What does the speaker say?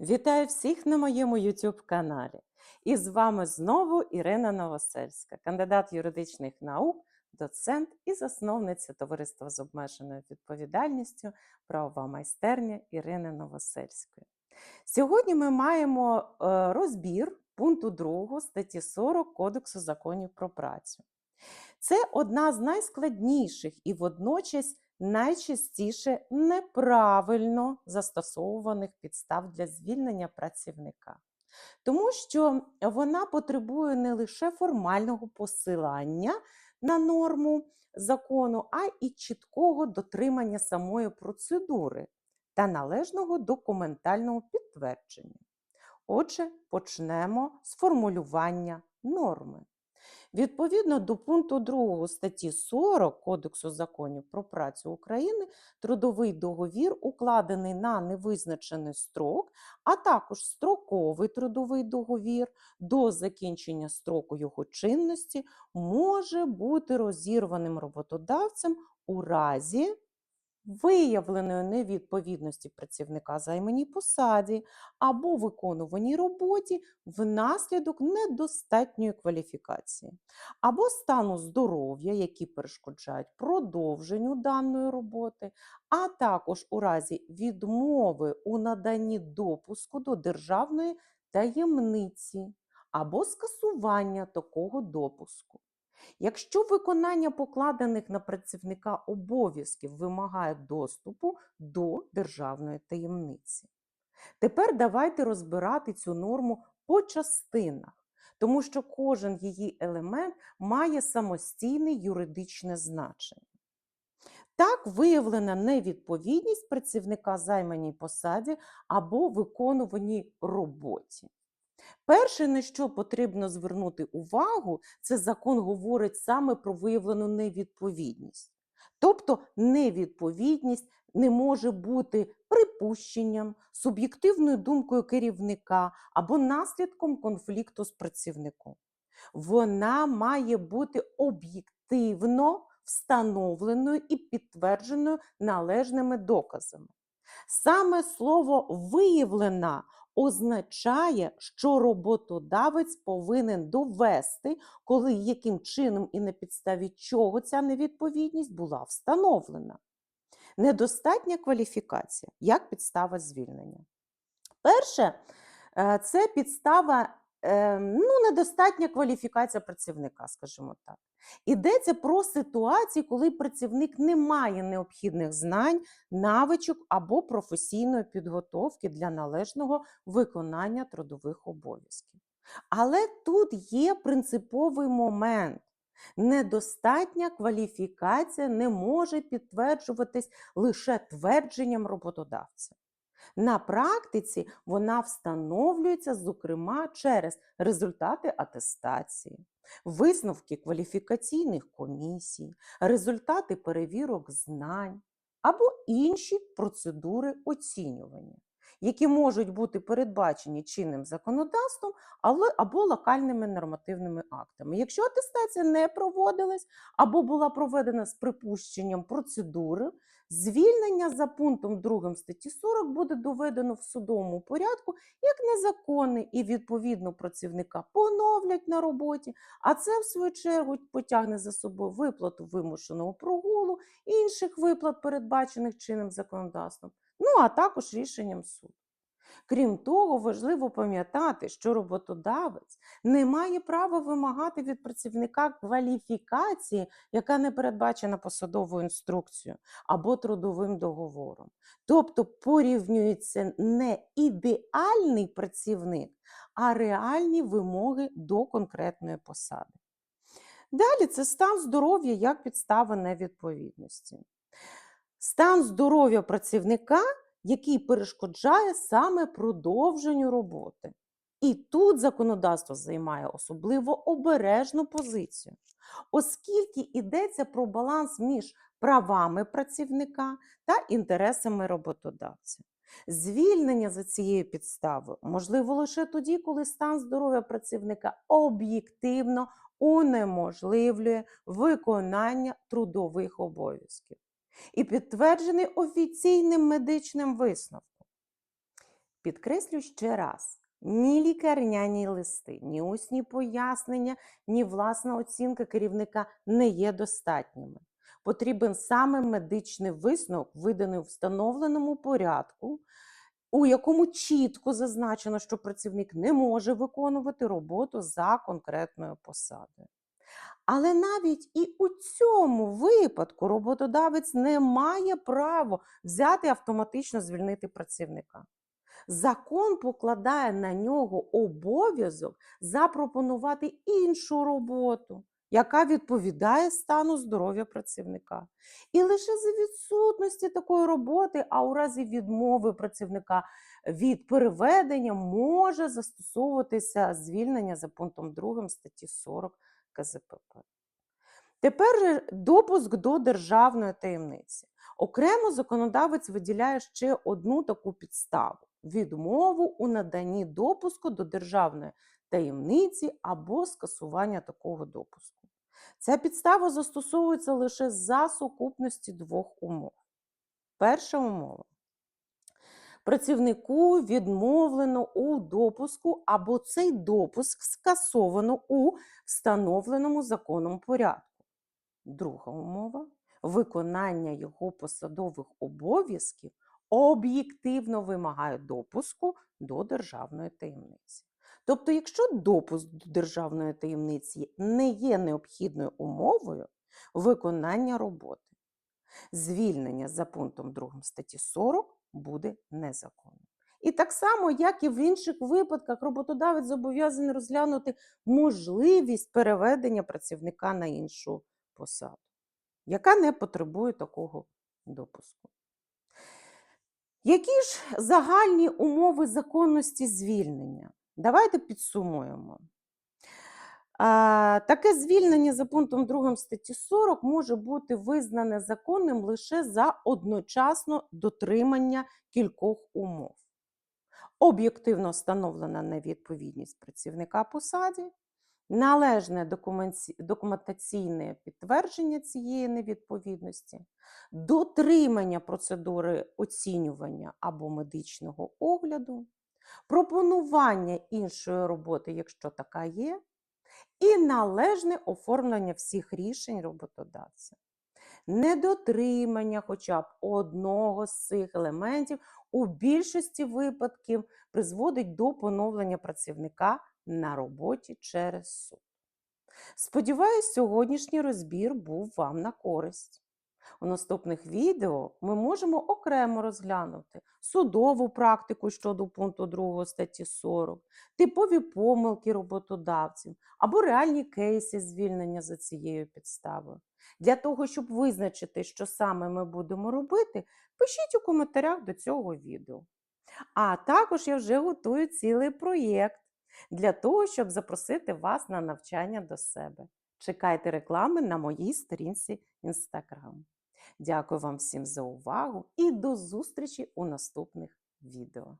Вітаю всіх на моєму YouTube каналі. І з вами знову Ірина Новосельська, кандидат юридичних наук, доцент і засновниця товариства з обмеженою відповідальністю правова майстерня Ірини Новосельської. Сьогодні ми маємо е, розбір пункту 2 статті 40 Кодексу законів про працю. Це одна з найскладніших і водночас найчастіше неправильно застосовуваних підстав для звільнення працівника. Тому що вона потребує не лише формального посилання на норму закону, а й чіткого дотримання самої процедури та належного документального підтвердження. Отже, почнемо з формулювання норми. Відповідно до пункту 2 статті 40 Кодексу законів про працю України, трудовий договір, укладений на невизначений строк, а також строковий трудовий договір до закінчення строку його чинності, може бути розірваним роботодавцем у разі виявленої невідповідності працівника займаній посаді або виконуваній роботі внаслідок недостатньої кваліфікації, або стану здоров'я, які перешкоджають продовженню даної роботи, а також у разі відмови у наданні допуску до державної таємниці або скасування такого допуску. Якщо виконання покладених на працівника обов'язків вимагає доступу до державної таємниці. Тепер давайте розбирати цю норму по частинах, тому що кожен її елемент має самостійне юридичне значення. Так, виявлена невідповідність працівника займаній посаді або виконуваній роботі. Перше, на що потрібно звернути увагу, це закон говорить саме про виявлену невідповідність. Тобто невідповідність не може бути припущенням, суб'єктивною думкою керівника або наслідком конфлікту з працівником. Вона має бути об'єктивно встановленою і підтвердженою належними доказами. Саме слово виявлена означає, що роботодавець повинен довести, коли яким чином і на підставі чого ця невідповідність була встановлена. Недостатня кваліфікація як підстава звільнення. Перше, е, це підстава ну, недостатня кваліфікація працівника, скажімо так. Йдеться про ситуації, коли працівник не має необхідних знань, навичок або професійної підготовки для належного виконання трудових обов'язків. Але тут є принциповий момент. Недостатня кваліфікація не може підтверджуватись лише твердженням роботодавця. На практиці вона встановлюється, зокрема, через результати атестації, висновки кваліфікаційних комісій, результати перевірок знань або інші процедури оцінювання, які можуть бути передбачені чинним законодавством або локальними нормативними актами. Якщо атестація не проводилась або була проведена з припущенням процедури, звільнення за пунктом 2 статті 40 буде доведено в судовому порядку як незаконне і відповідно працівника поновлять на роботі, а це, в свою чергу, потягне за собою виплату вимушеного прогулу, інших виплат, передбачених чинним законодавством, ну а також рішенням суду. Крім того, важливо пам'ятати, що роботодавець не має права вимагати від працівника кваліфікації, яка не передбачена посадовою інструкцією або трудовим договором. Тобто порівнюється не ідеальний працівник, а реальні вимоги до конкретної посади. Далі це стан здоров'я як підстава невідповідності. Стан здоров'я працівника який перешкоджає саме продовженню роботи. І тут законодавство займає особливо обережну позицію, оскільки йдеться про баланс між правами працівника та інтересами роботодавця. Звільнення за цією підставою можливо лише тоді, коли стан здоров'я працівника об'єктивно унеможливлює виконання трудових обов'язків і підтверджений офіційним медичним висновком. Підкреслю ще раз: ні лікарняні листи, ні усні пояснення, ні власна оцінка керівника не є достатніми. Потрібен саме медичний висновок, виданий у встановленому порядку, у якому чітко зазначено, що працівник не може виконувати роботу за конкретною посадою. Але навіть і у цьому випадку роботодавець не має права взяти автоматично звільнити працівника. Закон покладає на нього обов'язок запропонувати іншу роботу, яка відповідає стану здоров'я працівника. І лише за відсутності такої роботи, а у разі відмови працівника від переведення може застосовуватися звільнення за пунктом 2 статті 40 КЗПП. Тепер допуск до державної таємниці. Окремо законодавець виділяє ще одну таку підставу відмову у наданні допуску до державної таємниці або скасування такого допуску. Ця підстава застосовується лише за сукупності двох умов. Перша умова. Працівнику відмовлено у допуску або цей допуск скасовано у встановленому законом порядку. Друга умова виконання його посадових обов'язків об'єктивно вимагає допуску до державної таємниці. Тобто, якщо допуск до державної таємниці не є необхідною умовою виконання роботи, звільнення за пунктом 2 статті 40 буде незаконним. І так само, як і в інших випадках, роботодавець зобов'язаний розглянути можливість переведення працівника на іншу посаду, яка не потребує такого допуску. Які ж загальні умови законності звільнення? Давайте підсумуємо. Таке звільнення за пунктом 2 статті 40 може бути визнане законним лише за одночасно дотримання кількох умов. Об'єктивно встановлена невідповідність працівника посаді, належне документаційне підтвердження цієї невідповідності, дотримання процедури оцінювання або медичного огляду, пропонування іншої роботи, якщо така є, і належне оформлення всіх рішень роботодавця. Недотримання хоча б одного з цих елементів у більшості випадків призводить до поновлення працівника на роботі через суд. Сподіваюсь, сьогоднішній розбір був вам на користь. У наступних відео ми можемо окремо розглянути судову практику щодо пункту 2 статті 40, типові помилки роботодавців або реальні кейси звільнення за цією підставою. Для того, щоб визначити, що саме ми будемо робити, пишіть у коментарях до цього відео. А також я вже готую цілий проєкт для того, щоб запросити вас на навчання до себе. Чекайте реклами на моїй сторінці Instagram. Дякую вам всім за увагу і до зустрічі у наступних відео.